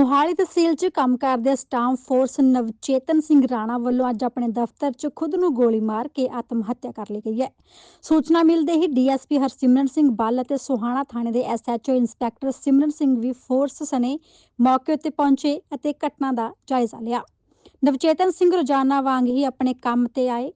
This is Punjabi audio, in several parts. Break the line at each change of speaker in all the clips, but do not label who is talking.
ਮੋਹਾਲੀ ਤਹਿਸੀਲ 'ਚ ਕੰਮ ਕਰਦੇ ਸਟਾਫ ਫੋਰਸ ਨਵਚੇਤਨ ਸਿੰਘ ਰਾਣਾ ਵੱਲੋਂ ਅੱਜ ਆਪਣੇ ਦਫ਼ਤਰ 'ਚ ਖੁਦ ਨੂੰ ਗੋਲੀ ਮਾਰ ਕੇ ਆਤਮ ਹੱਤਿਆ ਕਰ ਲਈ ਗਈ ਹੈ। ਸੂਚਨਾ ਮਿਲਦੇ ਹੀ ਡੀਐਸਪੀ ਹਰਸਿਮਰਨ ਸਿੰਘ ਬੱਲ ਅਤੇ ਸੋਹਾਣਾ ਥਾਣੇ ਦੇ ਐਸਐਚਓ ਇੰਸਪੈਕਟਰ ਸਿਮਰਨ ਸਿੰਘ ਵੀ ਫੋਰਸ ਸਣੇ ਮੌਕੇ ਉੱਤੇ ਪਹੁੰਚੇ ਅਤੇ ਘਟਨਾ ਦਾ ਜਾਇਜ਼ਾ ਲਿਆ। ਨਵਚੇਤਨ ਸਿੰਘ ਰੋਜ਼ਾਨਾ ਵਾਂਗ ਹੀ ਆਪਣੇ ਕੰਮ ਤੇ ਆਏ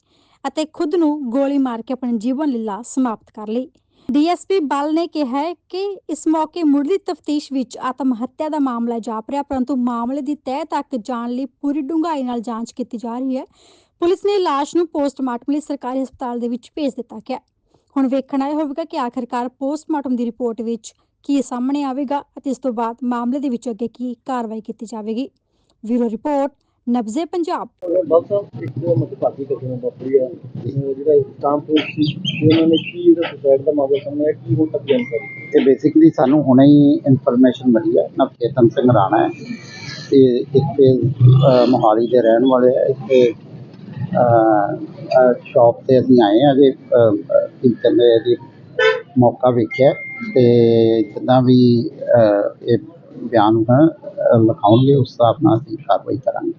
ਅਤੇ ਖੁਦ ਨੂੰ ਗੋਲੀ ਮਾਰ ਕੇ ਆਪਣੀ ਜੀਵਨ ਲੀਲਾ ਸਮਾਪਤ ਕਰ ਲਈ। ਡੀਐਸਪੀ ਬਲ ਨੇ ਕਿਹਾ ਕਿ ਇਸ ਮੌਕੇ ਮੁੱਢਲੀ ਤਫਤੀਸ਼ ਵਿੱਚ ਆਤਮ ਹੱਤਿਆ ਦਾ ਮਾਮਲਾ ਜਾਪ ਰਿਹਾ, ਪਰੰਤੂ ਮਾਮਲੇ ਦੀ ਤਹਿ ਤੱਕ ਜਾਣ ਲਈ ਪੂਰੀ ਡੂੰਘਾਈ ਨਾਲ ਜਾਂਚ ਕੀਤੀ ਜਾ ਰਹੀ ਹੈ। ਪੁਲਿਸ ਨੇ ਲਾਸ਼ ਨੂੰ ਪੋਸਟਮਾਰਟਮ ਲਈ ਸਰਕਾਰੀ ਹਸਪਤਾਲ ਦੇ ਵਿੱਚ ਭੇਜ ਦਿੱਤਾ ਗਿਆ। ਹੁਣ ਵੇਖਣਾ ਇਹ ਹੋਵੇਗਾ ਕਿ ਆਖਰਕਾਰ ਪੋਸਟਮਾਰਟਮ ਦੀ ਰਿਪੋਰਟ ਵਿੱਚ ਕੀ ਸਾਹਮਣੇ ਆਵੇਗਾ ਅਤੇ ਇਸ ਤੋਂ ਬਾਅਦ ਮਾਮਲੇ ਦੇ ਵਿੱਚ ਅੱਗੇ ਕੀ ਕਾਰਵਾਈ ਕੀਤੀ ਜਾਵੇਗੀ। Bureau report Nabze Punjab.
ਬਸ ਇੱਕ ਮਤਭਾਗੀ ਘਟਨਾ ਵਾਪਰੀ ਹੈ ਅਹ ਜਿਹੜਾ ਸਟਾਂਪ ਸੀ ਉਹਨਾਂ ਨੇ ਕੀ ਇਹਦਾ ਸੁਸਾਇਡ ਦਾ ਮਾਮਲਾ ਸਾਹਮਣੇ ਆਇਆ ਕੀ ਹੁਣ ਤੱਕ ਜਾਣਕਾਰੀ
ਇਹ ਬੇਸਿਕਲੀ ਸਾਨੂੰ ਹੁਣੇ ਹੀ ਇਨਫੋਰਮੇਸ਼ਨ ਮਿਲੀ ਹੈ ਨਵਚੇਤਨ ਸਿੰਘ ਰਾਣਾ ਹੈ ਤੇ ਇੱਥੇ ਅਹ, ਮੋਹਾਲੀ ਦੇ ਰਹਿਣ ਵਾਲੇ ਹੈ ਇੱਥੇ ਸ਼ਾਪ ਤੇ ਅਸੀਂ ਆਏ ਹਾਂ ਜੇ ਕਿਚਨ ਦੇ ਦੀ ਮੌਕਾ ਵੇਖਿਆ ਤੇ ਜਿੱਦਾਂ ਵੀ ਇਹ ਬਿਆਨ ਲਿਖਾਉਣਗੇ ਉਸ ਹਿਸਾਬ ਨਾਲ ਅਸੀਂ ਕਾਰਵਾਈ ਕਰਾਂਗੇ।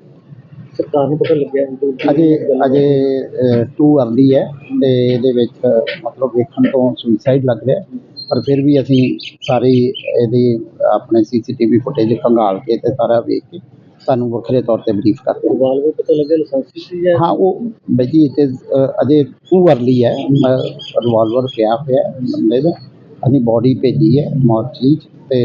ਸਰਕਾਰ ਨੂੰ ਪਤਾ ਲੱਗਿਆ
ਅਜੇ ਅਜੇ ਟੂ ਅਰਲੀ ਹੈ ਤੇ ਇਹਦੇ ਵਿੱਚ ਮਤਲਬ ਵੇਖਣ ਤੋਂ ਸੁਸਾਈਡ ਲੱਗ ਰਿਹਾ ਹੈ। ਪਰ ਫਿਰ ਵੀ ਅਸੀਂ ਸਾਰੀ ਇਹਦੀ ਆਪਣੇ ਸੀਸੀਟੀਵੀ ਫੁਟੇਜ ਖੰਗਾਲ ਕੇ ਤੇ ਸਾਰਾ ਵੇਖ ਕੇ ਤੁਹਾਨੂੰ ਵੱਖਰੇ ਤੌਰ ਤੇ ਬਰੀਫ ਕਰਦੇ ਹਾਂ।
ਵਾਲ ਪਤਾ ਲੱਗਿਆ ਲਾਇਸੈਂਸ ਸੀ ਜਾਂ
ਹਾਂ ਉਹ ਬਈ ਜੀ ਅ, ਅਜੇ ਟੂ ਅਰਲੀ ਹੈ। ਰਿਵਾਲਵਰ ਪਿਆ ਹੋਇਆ ਹੈ ਬੰਦੇ ਦਾ। ਅਸੀਂ ਬੋਡੀ ਭੇਜੀ ਹੈ ਮੋਰਚੀ 'ਚ ਤੇ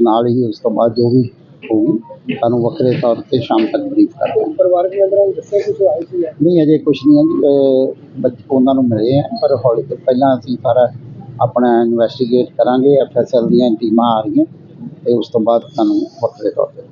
ਨਾਲ ਹੀ ਉਸ ਤੋਂ ਬਾਅਦ ਜੋ ਵੀ ਹੋਊਗੀ ਤੁਹਾਨੂੰ ਵੱਖਰੇ ਤੌਰ ਤੇ ਸ਼ਾਮ ਤੱਕ ਬਰੀਫ ਕਰਦੇ ਹਾਂ
ਪਰਿਵਾਰਕ ਮੈਂਬਰਾਂ ਨੇ ਦੱਸਿਆ ਕੁਝ ਆਈ ਸੀ
ਨਹੀਂ ਅਜੇ ਕੁਝ ਨਹੀਂ ਹੈ ਜੀ ਅਹ ਬੱਚ ਉਹਨਾਂ ਨੂੰ ਮਿਲੇ ਆ ਪਰ ਹੌਲੀ ਤੋਂ ਪਹਿਲਾਂ ਅਸੀਂ ਸਾਰਾ ਆਪਣਾ ਇਨਵੈਸਟੀਗੇਟ ਕਰਾਂਗੇ ਐਫਐਸਐਲ ਦੀਆਂ ਟੀਮਾਂ ਆ ਰਹੀਆਂ ਤੇ ਉਸ ਤੋਂ ਬਾਅਦ ਤੁਹਾਨੂੰ ਵੱਖਰੇ ਤੌਰ ਤੇ